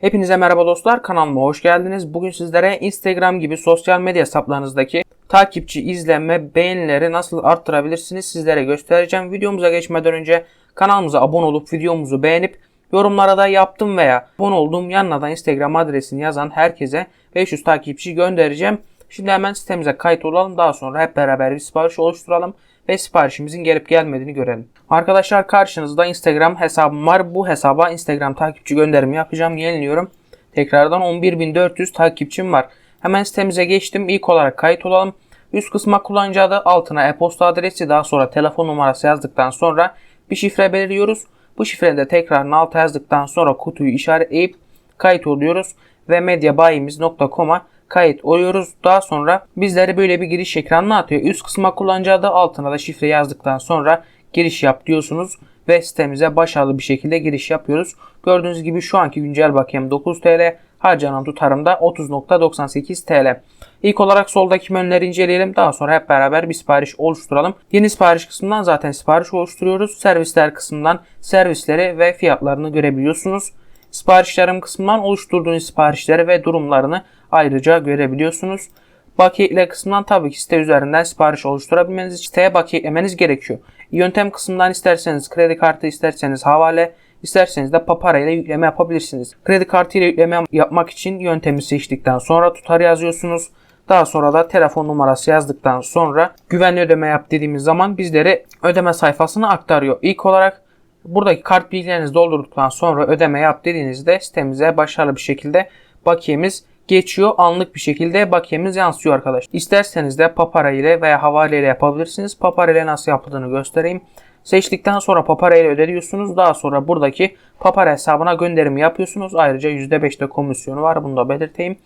Hepinize merhaba dostlar kanalıma hoş geldiniz. Bugün sizlere Instagram gibi sosyal medya hesaplarınızdaki takipçi, izlenme, beğenileri nasıl arttırabilirsiniz sizlere göstereceğim. Videomuza geçmeden önce kanalımıza abone olup videomuzu beğenip yorumlara da yaptım veya abone olduğum yanına da Instagram adresini yazan herkese 500 takipçi göndereceğim. Şimdi hemen sitemize kayıt olalım. Daha sonra hep beraber bir sipariş oluşturalım ve siparişimizin gelip gelmediğini görelim. Arkadaşlar karşınızda Instagram hesabım var. Bu hesaba Instagram takipçi gönderimi yapacağım. Yeniliyorum. Tekrardan 11.400 takipçim var. Hemen sitemize geçtim. İlk olarak kayıt olalım. Üst kısma kullanıcı adı, altına e-posta adresi, daha sonra telefon numarası yazdıktan sonra bir şifre belirliyoruz. Bu şifreyi de tekrarını alta yazdıktan sonra kutuyu işaretleyip kayıt oluyoruz ve medyabayimiz.com'a kayıt oluyoruz. Daha sonra bizlere böyle bir giriş ekranına atıyor. Üst kısma kullanıcı adı altına da şifre yazdıktan sonra giriş yap diyorsunuz ve sitemize başarılı bir şekilde giriş yapıyoruz. Gördüğünüz gibi şu anki güncel bakiyem 9 TL, harcanan tutarım da 30.98 TL. İlk olarak soldaki menüleri inceleyelim. Daha sonra hep beraber bir sipariş oluşturalım. Yeni sipariş kısmından zaten sipariş oluşturuyoruz. Servisler kısmından servisleri ve fiyatlarını görebiliyorsunuz. Siparişlerim kısmından oluşturduğunuz siparişleri ve durumlarını ayrıca görebiliyorsunuz. Bakiye ile kısmından tabii ki site üzerinden sipariş oluşturabilmeniz için siteye bakiye eklemeniz gerekiyor. Yöntem kısmından isterseniz kredi kartı, isterseniz havale, isterseniz de papara ile yükleme yapabilirsiniz. Kredi kartı ile yükleme yapmak için yöntemi seçtikten sonra tutar yazıyorsunuz. Daha sonra da telefon numarası yazdıktan sonra güvenli ödeme yap dediğimiz zaman bizlere ödeme sayfasını aktarıyor. İlk olarak buradaki kart bilgilerinizi doldurduktan sonra ödeme yap dediğinizde sitemize başarılı bir şekilde bakiyemiz geçiyor. Anlık bir şekilde bakiyemiz yansıyor arkadaşlar. İsterseniz de papara ile veya havale ile yapabilirsiniz. Papara ile nasıl yapıldığını göstereyim. Seçtikten sonra papara ile ödüyorsunuz. Daha sonra buradaki papara hesabına gönderimi yapıyorsunuz. Ayrıca %5 de komisyonu var. Bunu da belirteyim.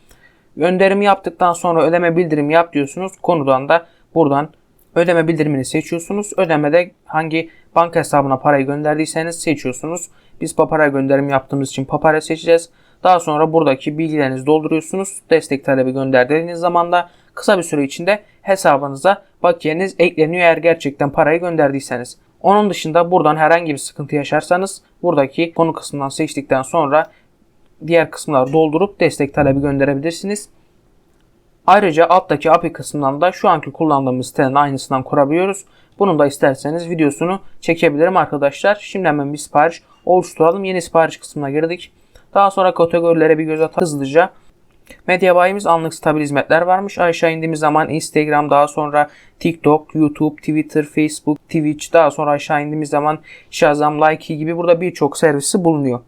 Gönderimi yaptıktan sonra ödeme bildirim yap diyorsunuz. Konudan da buradan ödeme bildirimini seçiyorsunuz. Ödemede hangi banka hesabına parayı gönderdiyseniz seçiyorsunuz. Biz papara gönderim yaptığımız için papara seçeceğiz. Daha sonra buradaki bilgilerinizi dolduruyorsunuz. Destek talebi gönderdiğiniz zaman da kısa bir süre içinde hesabınıza bakiyeniz ekleniyor eğer gerçekten parayı gönderdiyseniz. Onun dışında buradan herhangi bir sıkıntı yaşarsanız buradaki konu kısmından seçtikten sonra diğer kısımları doldurup destek talebi gönderebilirsiniz. Ayrıca alttaki API kısmından da şu anki kullandığımız sitenin aynısından kurabiliyoruz. Bunun da isterseniz videosunu çekebilirim arkadaşlar. Şimdi hemen bir sipariş oluşturalım. Yeni sipariş kısmına girdik. Daha sonra kategorilere bir göz atalım hızlıca. Medya bayimiz anlık stabil hizmetler varmış. Aşağı indiğimiz zaman Instagram, daha sonra TikTok, YouTube, Twitter, Facebook, Twitch, daha sonra aşağı indiğimiz zaman Shazam, Likee gibi burada birçok servisi bulunuyor.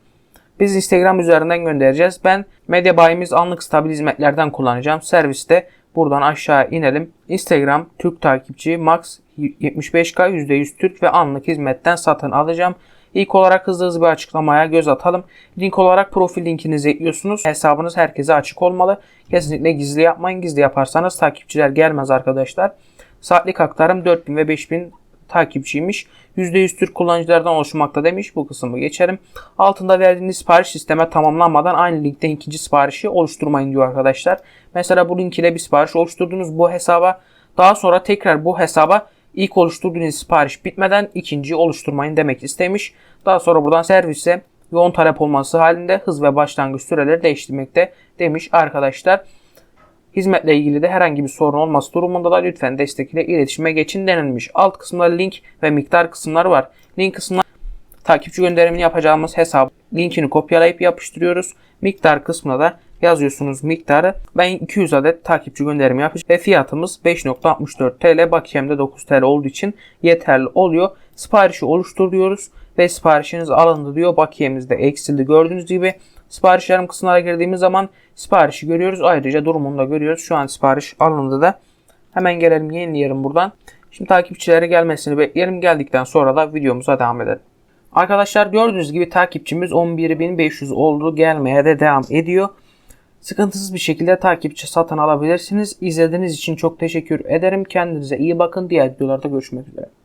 Biz Instagram üzerinden göndereceğiz. Ben medya bayimiz anlık stabil hizmetlerden kullanacağım. Serviste buradan aşağı inelim. Instagram Türk takipçi max 75k %100 Türk ve anlık hizmetten satın alacağım. İlk olarak hızlı hızlı bir açıklamaya göz atalım. Link olarak profil linkinizi ekliyorsunuz. Hesabınız herkese açık olmalı. Kesinlikle gizli yapmayın. Gizli yaparsanız takipçiler gelmez arkadaşlar. Saatlik aktarım 4000 ve 5000 takipçiymiş. %100 Türk kullanıcılardan oluşmakta demiş. Bu kısmı geçerim. Altında verdiğiniz sipariş sisteme tamamlanmadan aynı linkte ikinci siparişi oluşturmayın diyor arkadaşlar. Mesela bu link ile bir sipariş oluşturdunuz bu hesaba. Daha sonra tekrar bu hesaba ilk oluşturduğunuz sipariş bitmeden ikinci oluşturmayın demek istemiş. Daha sonra buradan servise yoğun talep olması halinde hız ve başlangıç süreleri değiştirmekte demiş arkadaşlar. Hizmetle ilgili de herhangi bir sorun olması durumunda da lütfen destek ile iletişime geçin denilmiş. Alt kısımda link ve miktar kısımları var. Link kısmına takipçi gönderimini yapacağımız hesap linkini kopyalayıp yapıştırıyoruz. Miktar kısmına da yazıyorsunuz miktarı. Ben 200 adet takipçi gönderimi yapacağım ve fiyatımız 5.64 TL. Bakiyemde 9 TL olduğu için yeterli oluyor. Siparişi oluşturuyoruz ve siparişiniz alındı diyor. Bakiyemiz de eksildi gördüğünüz gibi. Siparişlerim kısmına girdiğimiz zaman siparişi görüyoruz. Ayrıca durumunu da görüyoruz. Şu an sipariş alındı da. Hemen gelelim yenileyelim buradan. Şimdi takipçilere gelmesini bekleyelim. Geldikten sonra da videomuza devam edelim. Arkadaşlar gördüğünüz gibi takipçimiz 11.500 oldu. Gelmeye de devam ediyor. Sıkıntısız bir şekilde takipçi satın alabilirsiniz. İzlediğiniz için çok teşekkür ederim. Kendinize iyi bakın. Diğer videolarda görüşmek üzere.